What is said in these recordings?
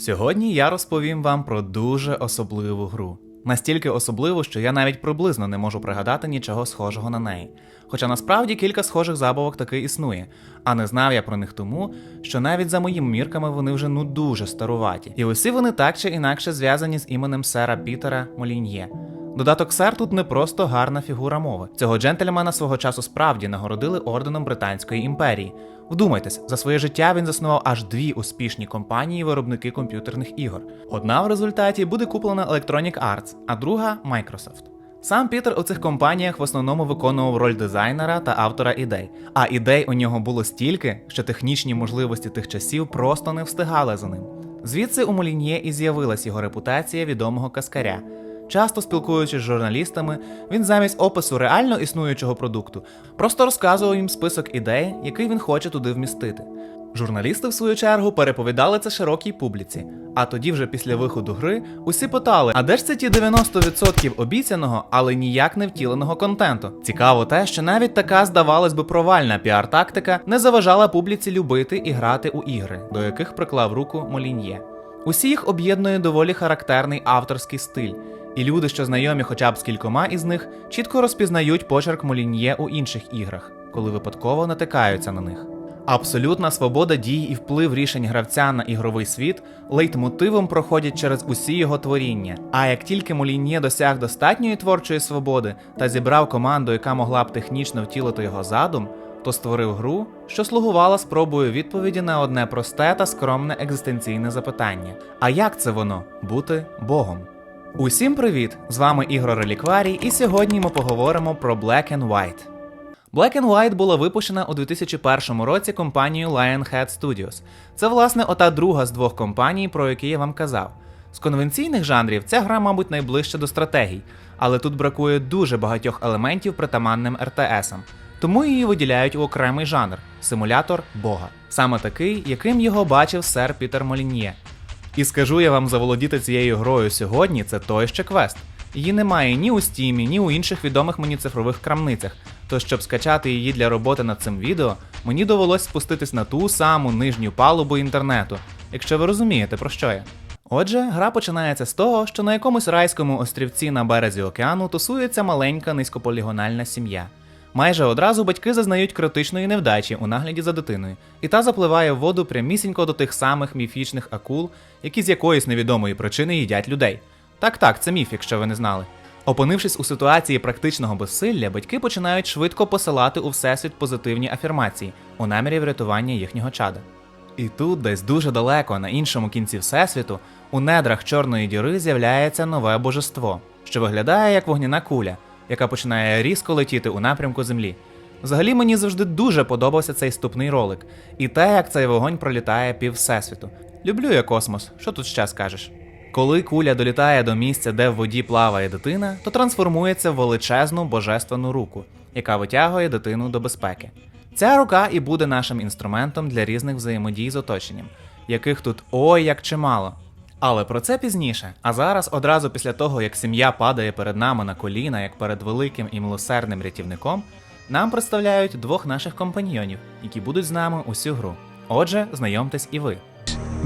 Сьогодні я розповім вам про дуже особливу гру. Настільки особливу, що я навіть приблизно не можу пригадати нічого схожого на неї. Хоча насправді кілька схожих забавок таки існує, а не знав я про них тому, що навіть за моїми мірками вони вже ну дуже старуваті. І усі вони так чи інакше зв'язані з іменем сера Пітера Моліньє. Додаток сер тут не просто гарна фігура мови. Цього джентльмена свого часу справді нагородили орденом Британської імперії. Вдумайтесь, за своє життя він заснував аж дві успішні компанії виробники комп'ютерних ігор. Одна в результаті буде куплена Electronic Arts, а друга Microsoft. Сам Пітер у цих компаніях в основному виконував роль дизайнера та автора ідей, а ідей у нього було стільки, що технічні можливості тих часів просто не встигали за ним. Звідси у Моліньє і з'явилась його репутація відомого каскаря. Часто спілкуючись з журналістами, він замість опису реально існуючого продукту просто розказував їм список ідей, який він хоче туди вмістити. Журналісти, в свою чергу, переповідали це широкій публіці. А тоді, вже після виходу гри, усі питали: а де ж це ті 90% обіцяного, але ніяк не втіленого контенту? Цікаво те, що навіть така, здавалось би, провальна піар-тактика не заважала публіці любити і грати у ігри, до яких приклав руку Моліньє. Усі їх об'єднує доволі характерний авторський стиль, і люди, що знайомі хоча б з кількома із них, чітко розпізнають почерк Моліньє у інших іграх, коли випадково натикаються на них. Абсолютна свобода дій і вплив рішень гравця на ігровий світ лейтмотивом проходять через усі його творіння. А як тільки Моліньє досяг достатньої творчої свободи та зібрав команду, яка могла б технічно втілити його задум, то створив гру, що слугувала спробою відповіді на одне просте та скромне екзистенційне запитання: а як це воно бути Богом? Усім привіт! З вами Ігор Релікварій, і сьогодні ми поговоримо про Black and White. Black and White була випущена у 2001 році компанією Lionhead Studios. Це, власне, ота друга з двох компаній, про які я вам казав. З конвенційних жанрів ця гра, мабуть, найближча до стратегій, але тут бракує дуже багатьох елементів притаманним РТСам. Тому її виділяють у окремий жанр симулятор Бога, саме такий, яким його бачив сер Пітер Моліньє. І скажу я вам заволодіти цією грою сьогодні, це той ще квест. Її немає ні у стімі, ні у інших відомих мені цифрових крамницях. Тож, щоб скачати її для роботи над цим відео, мені довелось спуститись на ту саму нижню палубу інтернету, якщо ви розумієте, про що я. Отже, гра починається з того, що на якомусь райському острівці на березі океану тусується маленька низькополігональна сім'я. Майже одразу батьки зазнають критичної невдачі у нагляді за дитиною, і та запливає в воду прямісінько до тих самих міфічних акул, які з якоїсь невідомої причини їдять людей. Так, так, це міф, якщо ви не знали. Опинившись у ситуації практичного безсилля, батьки починають швидко посилати у всесвіт позитивні афірмації у намірі врятування їхнього чада. І тут, десь дуже далеко, на іншому кінці всесвіту, у недрах чорної діри з'являється нове божество, що виглядає як вогняна куля, яка починає різко летіти у напрямку землі. Взагалі мені завжди дуже подобався цей ступний ролик, і те, як цей вогонь пролітає пів всесвіту. Люблю я космос, що тут ще скажеш? Коли куля долітає до місця, де в воді плаває дитина, то трансформується в величезну божественну руку, яка витягує дитину до безпеки. Ця рука і буде нашим інструментом для різних взаємодій з оточенням, яких тут ой як чимало. Але про це пізніше. А зараз, одразу після того, як сім'я падає перед нами на коліна, як перед великим і милосердним рятівником, нам представляють двох наших компаньйонів, які будуть з нами усю гру. Отже, знайомтесь і ви.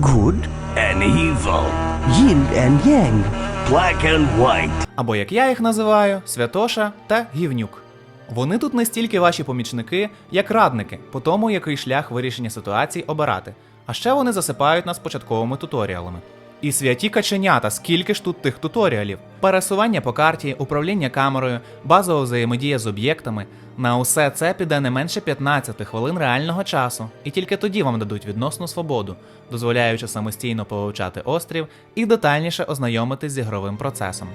Good, and evil, yin and yang, black and white. або як я їх називаю, Святоша та Гівнюк. Вони тут не стільки ваші помічники, як радники, по тому, який шлях вирішення ситуацій обирати. А ще вони засипають нас початковими туторіалами. І святі каченята, скільки ж тут тих туторіалів? Пересування по карті, управління камерою, базова взаємодія з об'єктами. На усе це піде не менше 15 хвилин реального часу, і тільки тоді вам дадуть відносну свободу, дозволяючи самостійно повивчати острів і детальніше ознайомитись з ігровим процесом.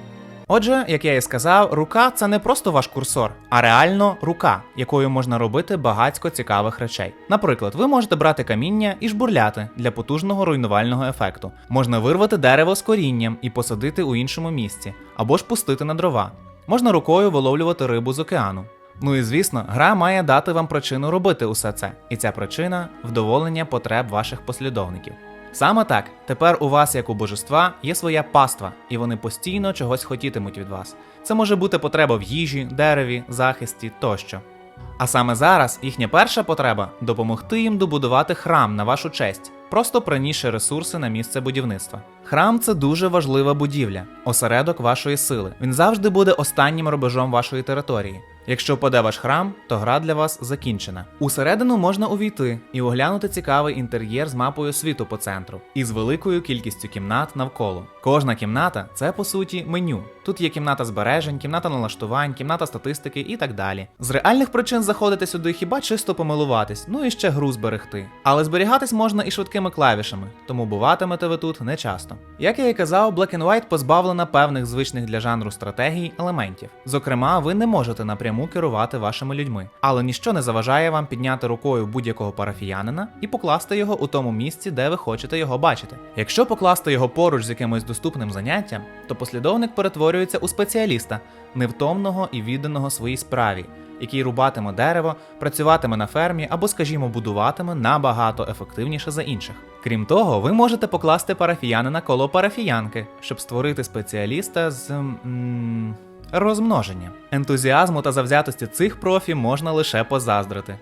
Отже, як я і сказав, рука це не просто ваш курсор, а реально рука, якою можна робити багатько цікавих речей. Наприклад, ви можете брати каміння і жбурляти для потужного руйнувального ефекту. Можна вирвати дерево з корінням і посадити у іншому місці, або ж пустити на дрова. Можна рукою виловлювати рибу з океану. Ну і звісно, гра має дати вам причину робити усе це, і ця причина вдоволення потреб ваших послідовників. Саме так, тепер у вас, як у божества, є своя паства, і вони постійно чогось хотітимуть від вас. Це може бути потреба в їжі, дереві, захисті тощо. А саме зараз їхня перша потреба допомогти їм добудувати храм на вашу честь, просто принісши ресурси на місце будівництва. Храм це дуже важлива будівля, осередок вашої сили. Він завжди буде останнім рубежом вашої території. Якщо впаде ваш храм, то гра для вас закінчена. Усередину можна увійти і оглянути цікавий інтер'єр з мапою світу по центру і з великою кількістю кімнат навколо. Кожна кімната це по суті меню. Тут є кімната збережень, кімната налаштувань, кімната статистики і так далі. З реальних причин заходити сюди хіба чисто помилуватись, ну і ще гру зберегти. Але зберігатись можна і швидкими клавішами, тому буватимете ви тут не часто. Як я і казав, Black and White позбавлена певних звичних для жанру стратегій елементів. Зокрема, ви не можете напряму керувати вашими людьми, але ніщо не заважає вам підняти рукою будь-якого парафіянина і покласти його у тому місці, де ви хочете його бачити. Якщо покласти його поруч з якимось доступним заняттям, то послідовник перетворюється у спеціаліста, невтомного і відданого своїй справі, який рубатиме дерево, працюватиме на фермі або, скажімо, будуватиме набагато ефективніше за інших. Крім того, ви можете покласти парафіянина коло парафіянки, щоб створити спеціаліста з. м, Розмноження. Ентузіазму та завзятості цих профі можна лише позаздрити.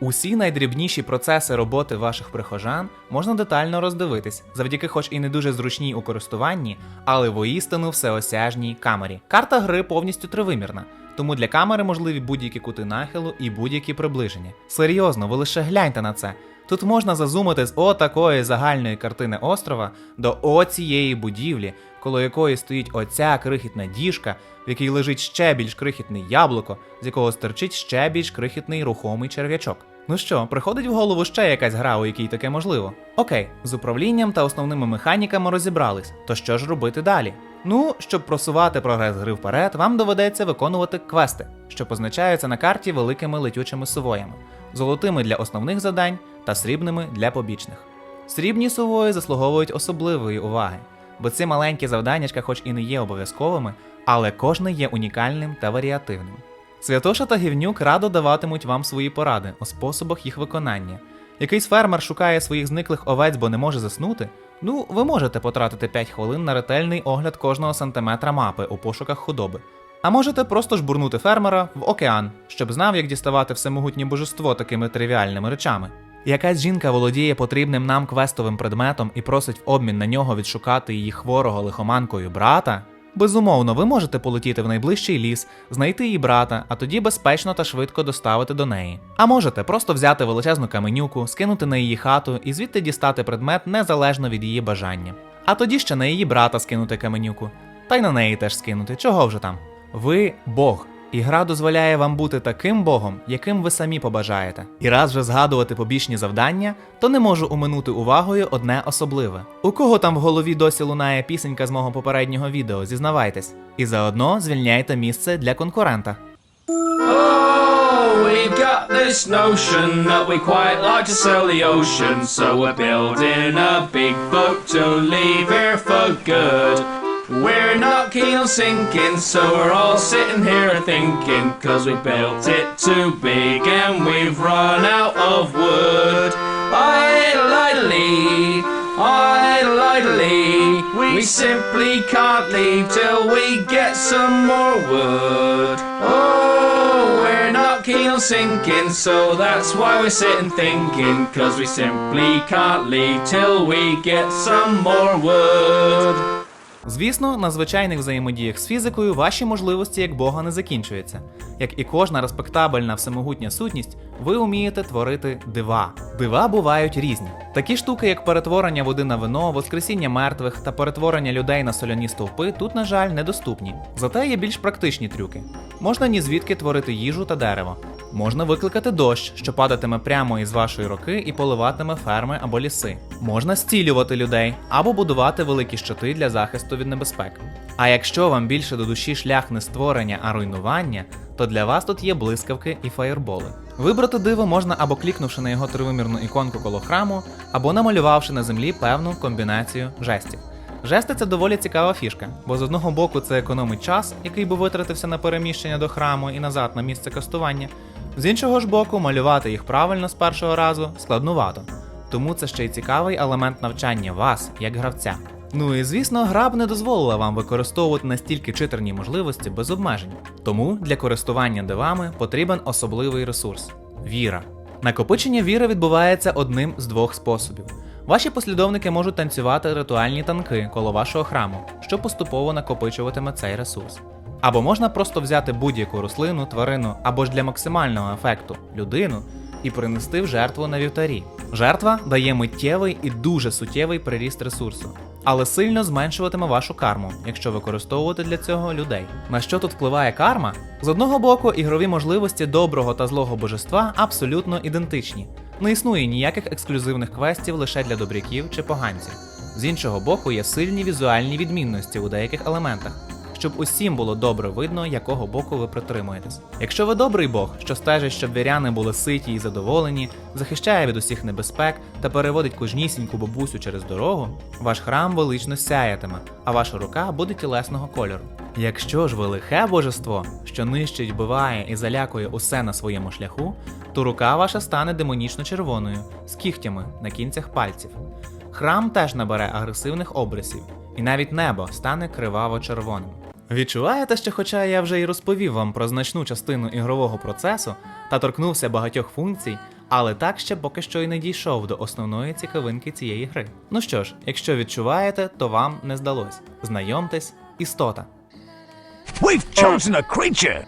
Усі найдрібніші процеси роботи ваших прихожан можна детально роздивитись завдяки, хоч і не дуже зручній у користуванні, але воістину всеосяжній камері. Карта гри повністю тривимірна, тому для камери можливі будь-які кути нахилу і будь-які приближення. Серйозно, ви лише гляньте на це. Тут можна зазумити з отакої загальної картини острова до оцієї будівлі, коло якої стоїть оця крихітна діжка, в якій лежить ще більш крихітне яблуко, з якого стирчить ще більш крихітний рухомий черв'ячок. Ну що, приходить в голову ще якась гра, у якій таке можливо? Окей, з управлінням та основними механіками розібрались. То що ж робити далі? Ну, щоб просувати прогрес гри вперед, вам доведеться виконувати квести, що позначаються на карті великими летючими сувоями, золотими для основних завдань та срібними для побічних. Срібні сувої заслуговують особливої уваги, бо ці маленькі завданнячка, хоч і не є обов'язковими, але кожне є унікальним та варіативним. Святоша та Гівнюк радо даватимуть вам свої поради у способах їх виконання. Якийсь фермер шукає своїх зниклих овець, бо не може заснути. Ну, ви можете потратити 5 хвилин на ретельний огляд кожного сантиметра мапи у пошуках худоби. А можете просто жбурнути фермера в океан, щоб знав, як діставати всемогутнє божество такими тривіальними речами. Якась жінка володіє потрібним нам квестовим предметом і просить в обмін на нього відшукати її хворого лихоманкою брата. Безумовно, ви можете полетіти в найближчий ліс, знайти її брата, а тоді безпечно та швидко доставити до неї. А можете просто взяти величезну каменюку, скинути на її хату і звідти дістати предмет незалежно від її бажання. А тоді ще на її брата скинути каменюку, та й на неї теж скинути, чого вже там. Ви Бог. І гра дозволяє вам бути таким богом, яким ви самі побажаєте. І раз вже згадувати побічні завдання, то не можу уминути увагою одне особливе. У кого там в голові досі лунає пісенька з мого попереднього відео, зізнавайтесь. І заодно звільняйте місце для конкурента. Oh, this notion that we quite like to sail the ocean, so we're building a big boat to leave here for good. We're not keen on sinking, so we're all sitting here thinking, cause we built it too big and we've run out of wood. Idle, idly, idle, idly, we simply can't leave till we get some more wood. Oh, we're not keen on sinking, so that's why we're sitting thinking, cause we simply can't leave till we get some more wood. Звісно, на звичайних взаємодіях з фізикою ваші можливості як Бога не закінчуються. Як і кожна респектабельна всемогутня сутність, ви вмієте творити дива. Дива бувають різні. Такі штуки, як перетворення води на вино, воскресіння мертвих та перетворення людей на соляні стовпи, тут, на жаль, недоступні. Зате є більш практичні трюки. Можна ні звідки творити їжу та дерево. Можна викликати дощ, що падатиме прямо із вашої руки і поливатиме ферми або ліси. Можна стілювати людей або будувати великі щити для захисту від небезпек. А якщо вам більше до душі шлях не створення, а руйнування, то для вас тут є блискавки і фаєрболи. Вибрати диво можна або клікнувши на його тривимірну іконку коло храму, або намалювавши на землі певну комбінацію жестів. Жести це доволі цікава фішка, бо з одного боку це економить час, який би витратився на переміщення до храму і назад на місце кастування. З іншого ж боку, малювати їх правильно з першого разу складнувато. Тому це ще й цікавий елемент навчання вас, як гравця. Ну і звісно, гра б не дозволила вам використовувати настільки читерні можливості без обмежень. Тому для користування дивами потрібен особливий ресурс віра. Накопичення віри відбувається одним з двох способів. Ваші послідовники можуть танцювати ритуальні танки коло вашого храму, що поступово накопичуватиме цей ресурс. Або можна просто взяти будь-яку рослину, тварину або ж для максимального ефекту людину і принести в жертву на вівтарі. Жертва дає миттєвий і дуже суттєвий приріст ресурсу, але сильно зменшуватиме вашу карму, якщо використовувати для цього людей. На що тут впливає карма? З одного боку, ігрові можливості доброго та злого божества абсолютно ідентичні. Не існує ніяких ексклюзивних квестів лише для добряків чи поганців. З іншого боку, є сильні візуальні відмінності у деяких елементах щоб усім було добре видно, якого боку ви притримуєтесь. Якщо ви добрий Бог, що стежить, щоб віряни були ситі і задоволені, захищає від усіх небезпек та переводить кожнісіньку бабусю через дорогу, ваш храм велично сяятиме, а ваша рука буде тілесного кольору. Якщо ж ви лихе божество, що нищить, вбиває і залякує усе на своєму шляху, то рука ваша стане демонічно червоною, з кігтями на кінцях пальців. Храм теж набере агресивних обрисів, і навіть небо стане криваво-червоним. Відчуваєте, що хоча я вже й розповів вам про значну частину ігрового процесу та торкнувся багатьох функцій, але так ще поки що й не дійшов до основної цікавинки цієї гри. Ну що ж, якщо відчуваєте, то вам не здалось. Знайомтесь, істота. We've chosen a creature.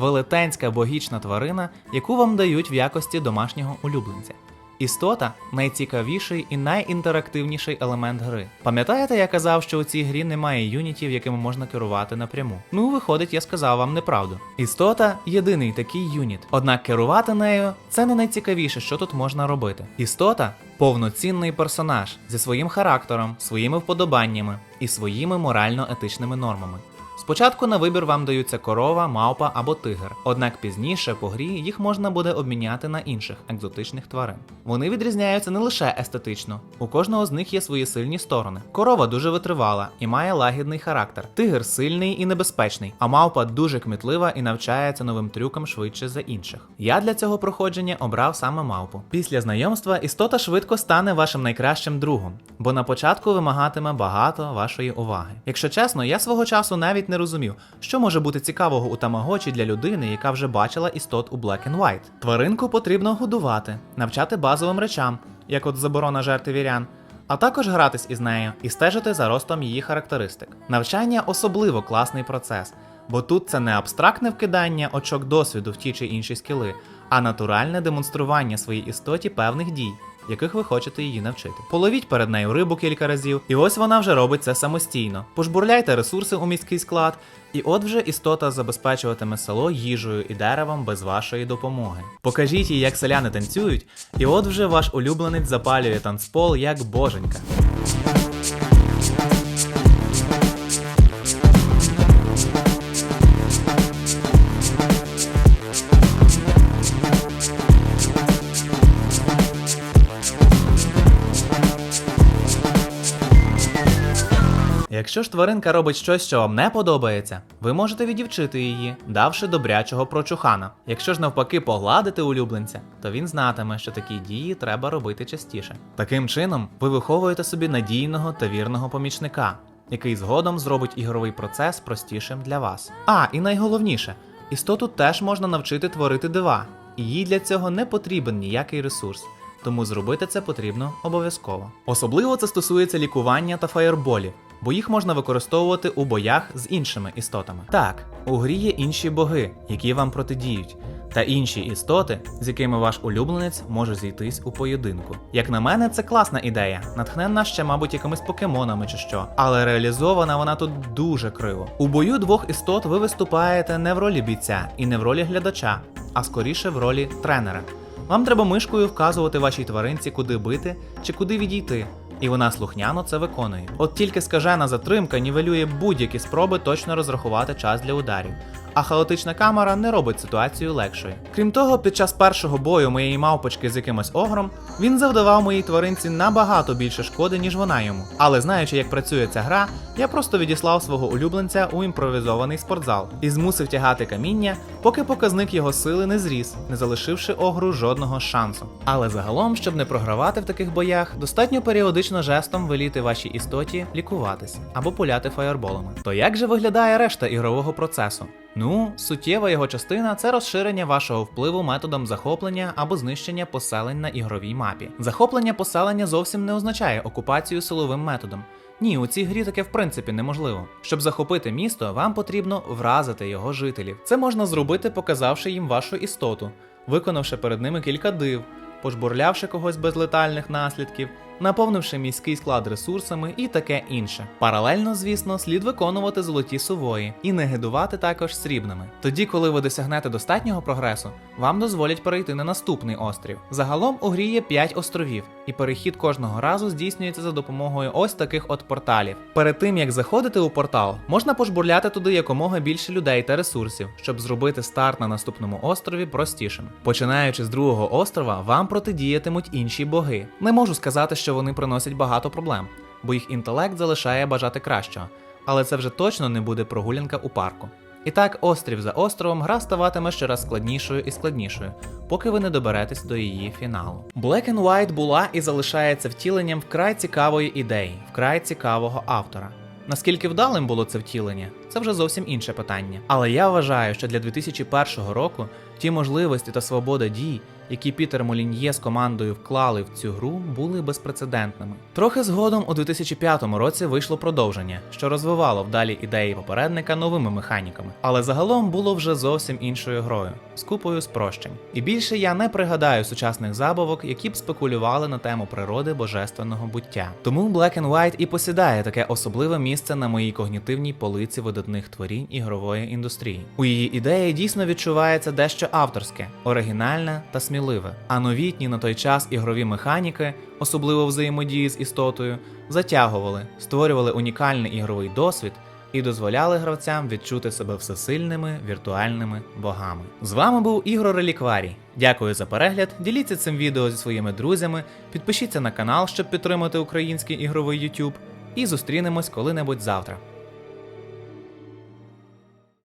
велетенська богічна тварина, яку вам дають в якості домашнього улюбленця. Істота найцікавіший і найінтерактивніший елемент гри. Пам'ятаєте, я казав, що у цій грі немає юнітів, якими можна керувати напряму. Ну, виходить, я сказав вам неправду. Істота єдиний такий юніт. Однак керувати нею це не найцікавіше, що тут можна робити. Істота повноцінний персонаж зі своїм характером, своїми вподобаннями і своїми морально-етичними нормами. Спочатку на вибір вам даються корова, мавпа або тигр, однак пізніше по грі їх можна буде обміняти на інших екзотичних тварин. Вони відрізняються не лише естетично, у кожного з них є свої сильні сторони. Корова дуже витривала і має лагідний характер. Тигр сильний і небезпечний, а мавпа дуже кмітлива і навчається новим трюкам швидше за інших. Я для цього проходження обрав саме мавпу. Після знайомства істота швидко стане вашим найкращим другом, бо на початку вимагатиме багато вашої уваги. Якщо чесно, я свого часу навіть не розумів, що може бути цікавого у тамагочі для людини, яка вже бачила істот у Black and White. Тваринку потрібно годувати, навчати базовим речам, як от заборона жерти вірян. А також гратись із нею і стежити за ростом її характеристик. Навчання особливо класний процес, бо тут це не абстрактне вкидання очок досвіду в ті чи інші скіли, а натуральне демонстрування своїй істоті певних дій, яких ви хочете її навчити. Половіть перед нею рибу кілька разів, і ось вона вже робить це самостійно. Пожбурляйте ресурси у міський склад, і от вже істота забезпечуватиме село їжею і деревом без вашої допомоги. Покажіть їй, як селяни танцюють, і от вже ваш улюбленець запалює танцпол як боженька. Якщо ж тваринка робить щось, що вам не подобається, ви можете відівчити її, давши добрячого прочухана. Якщо ж навпаки погладити улюбленця, то він знатиме, що такі дії треба робити частіше. Таким чином, ви виховуєте собі надійного та вірного помічника, який згодом зробить ігровий процес простішим для вас. А, і найголовніше, істоту теж можна навчити творити дива, і їй для цього не потрібен ніякий ресурс. Тому зробити це потрібно обов'язково. Особливо це стосується лікування та фаєрболів, бо їх можна використовувати у боях з іншими істотами. Так, у грі є інші боги, які вам протидіють, та інші істоти, з якими ваш улюбленець може зійтись у поєдинку. Як на мене, це класна ідея, натхненна ще, мабуть, якимись покемонами чи що, але реалізована вона тут дуже криво. У бою двох істот ви виступаєте не в ролі бійця і не в ролі глядача, а скоріше в ролі тренера. Вам треба мишкою вказувати вашій тваринці, куди бити чи куди відійти, і вона слухняно це виконує. От тільки скажена затримка нівелює будь-які спроби точно розрахувати час для ударів. А хаотична камера не робить ситуацію легшою. Крім того, під час першого бою моєї мавпочки з якимось огром він завдавав моїй тваринці набагато більше шкоди, ніж вона йому. Але знаючи, як працює ця гра, я просто відіслав свого улюбленця у імпровізований спортзал і змусив тягати каміння, поки показник його сили не зріс, не залишивши огру жодного шансу. Але загалом, щоб не програвати в таких боях, достатньо періодично жестом веліти вашій істоті лікуватись або пуляти фаєрболами. То як же виглядає решта ігрового процесу? Ну, суттєва його частина це розширення вашого впливу методом захоплення або знищення поселень на ігровій мапі. Захоплення поселення зовсім не означає окупацію силовим методом. Ні, у цій грі таке в принципі неможливо. Щоб захопити місто, вам потрібно вразити його жителів. Це можна зробити, показавши їм вашу істоту, виконавши перед ними кілька див, пожбурлявши когось без летальних наслідків, наповнивши міський склад ресурсами і таке інше. Паралельно, звісно, слід виконувати золоті сувої і не гидувати також срібними. Тоді, коли ви досягнете достатнього прогресу, вам дозволять перейти на наступний острів. Загалом у грі є 5 островів, і перехід кожного разу здійснюється за допомогою ось таких от порталів. Перед тим як заходити у портал, можна пожбурляти туди якомога більше людей та ресурсів, щоб зробити старт на наступному острові простішим. Починаючи з другого острова, вам протидіятимуть інші боги. Не можу сказати, що вони приносять багато проблем, бо їх інтелект залишає бажати кращого, але це вже точно не буде прогулянка у парку. І так, острів за островом гра ставатиме щораз складнішою і складнішою, поки ви не доберетесь до її фіналу. Black and White була і залишається втіленням вкрай цікавої ідеї, вкрай цікавого автора. Наскільки вдалим було це втілення, це вже зовсім інше питання. Але я вважаю, що для 2001 року ті можливості та свобода дій, які Пітер Молін'є з командою вклали в цю гру, були безпрецедентними. Трохи згодом у 2005 році вийшло продовження, що розвивало вдалі ідеї попередника новими механіками, але загалом було вже зовсім іншою грою з купою спрощень. І більше я не пригадаю сучасних забавок, які б спекулювали на тему природи божественного буття. Тому Black and White і посідає таке особливе місце на моїй когнітивній полиці видатних творінь ігрової індустрії. У її ідеї дійсно відчувається дещо авторське, оригінальне та сміливе. А новітні на той час ігрові механіки, особливо взаємодії з істотою, затягували, створювали унікальний ігровий досвід і дозволяли гравцям відчути себе всесильними віртуальними богами. З вами був Ігор Релікварій. Дякую за перегляд. Діліться цим відео зі своїми друзями, підпишіться на канал, щоб підтримати український ігровий YouTube, і зустрінемось коли-небудь завтра.